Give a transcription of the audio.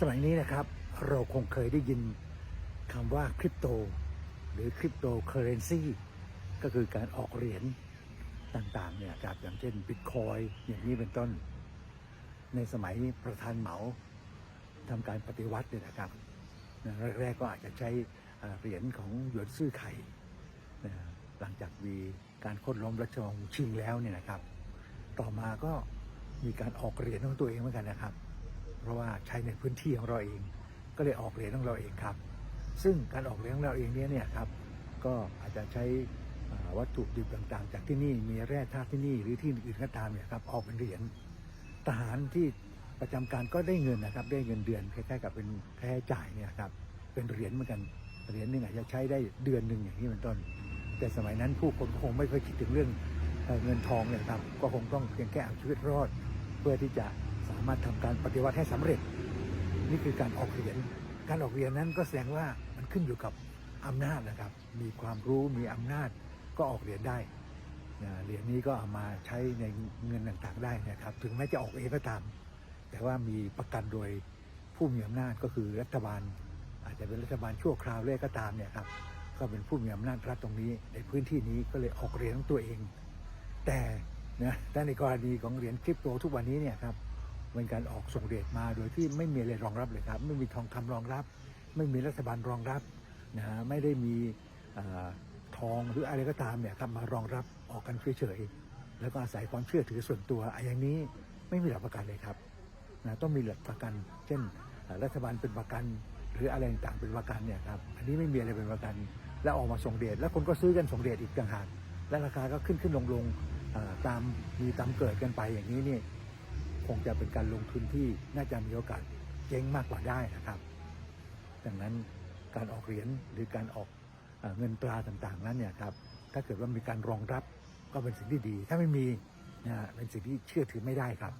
สมัยนี้นะครับเราคงเคยได้ยินคำว่าคริปโต หรือคริปโตเคอเรนซีก็คือการออกเหรียญต่างๆเนี่ยครับอย่างเช่นบิตคอยอย่างนี้เป็นต้น ในสมัยประธานเหมาทำการปฏิวัติเนี่ยนะครับแรกๆก็อาจจะใช้เหรียญของหยวนซื่อไข่หลังจากมีการโค้นล้มรัชวงศ์ชิงแล้วเนี่ยนะครับ ต่อมาก็มีการออกเหรียญของตัวเองเหมือนกันนะครับ เพราะว่าใช้ในพื้นที่ของเราเอง ก็เลยออกเหรียญของเราเองครับ ซึ่งการออกเหรียญของเราเองเนี้เนี่ยครับก็อาจจะใช้วัตถุดิบต่างๆ จากที่นี่มีแร่ธาตุที่นี่หรือที่อื่นก็ตามเนี่ยครับออกเป็นเหรียญทหารที่ประจำการก็ได้เงินนะครับ ได้เงินเดือนคล้ายๆกับเป็นค่าใช้จ่ายเนี่ยครับเป็นเหรียญเหมือนกันเหรียญหนึ่งอาจจะใช้ได้เดือนหนึ่งอย่างนี้เป็นต้น แต่สมัยนั้นผู้คนคงไม่เคยคิดถึงเรื่องเอ่อเงินทองเนี่ยครับ ก็คงต้องเพียงแค่เอาชีวิตรอด เพื่อที่จะ สามารถทำการปฏิวัติให้สำเร็จ นี่คือการออกเหรียญการออกเหรียญนั้นก็แสดงว่ามันขึ้นอยู่กับอำนาจนะครับ มีความรู้มีอำนาจก็ออกเหรียญได้นะเหรียญนี้ก็เอามาใช้ในเงินต่างๆได้นะครับ ถึงแม้จะออกเองก็ตาม แต่ว่ามีประกันโดยผู้มีอำนาจก็คือรัฐบาล อาจจะเป็นรัฐบาลชั่วคราวเรื่อยก็ตามเนี่ยครับก็เป็นผู้มีอำนาจรัฐตรงนี้ ในพื้นที่นี้ก็เลยออกเหรียญของตัวเอง แต่นะแต่ในกรณีของเหรียญคริปโตทุกวันนี้เนี่ยครับ เป็นการออกส่งเหรียญมาโดยที่ไม่มีอะไรรองรับเลยครับ ไม่มีทองคำรองรับ ไม่มีรัฐบาลรองรับนะฮะไม่ได้มีอทองหรืออะไรก็ตามเนี่ยครับมารองรับออกกันเฉยๆแล้วก็อาศัยความเชื่อถือส่วนตัวอะอย่างนี้ไม่มีหลักประกันเลยครับนะต้องมีหลักประกัน เช่นรัฐบาลเป็นประกัน หรืออะไรต่างๆเป็นประกันเนี่ยครับอันนี้ไม่มีอะไรเป็นประกัน แล้วออกมาส่งเดชแล้วคนก็ซื้อกันส่งเดชอีกต่างหากและราคาก็ขึ้นขึ้นลงลงตามมีตามเกิดกันไปอย่างนี้นี่ คงจะเป็นการลงทุนที่น่าจะมีโอกาสเจ๊งมากกว่าได้นะครับ ดังนั้นการออกเหรียญหรือการออกเอเงินตราต่างๆนั้นเนี่ยครับถ้าเกิดว่ามีการรองรับก็เป็นสิ่งที่ดี ถ้าไม่มีนะเป็นสิ่งที่เชื่อถือไม่ได้ครับ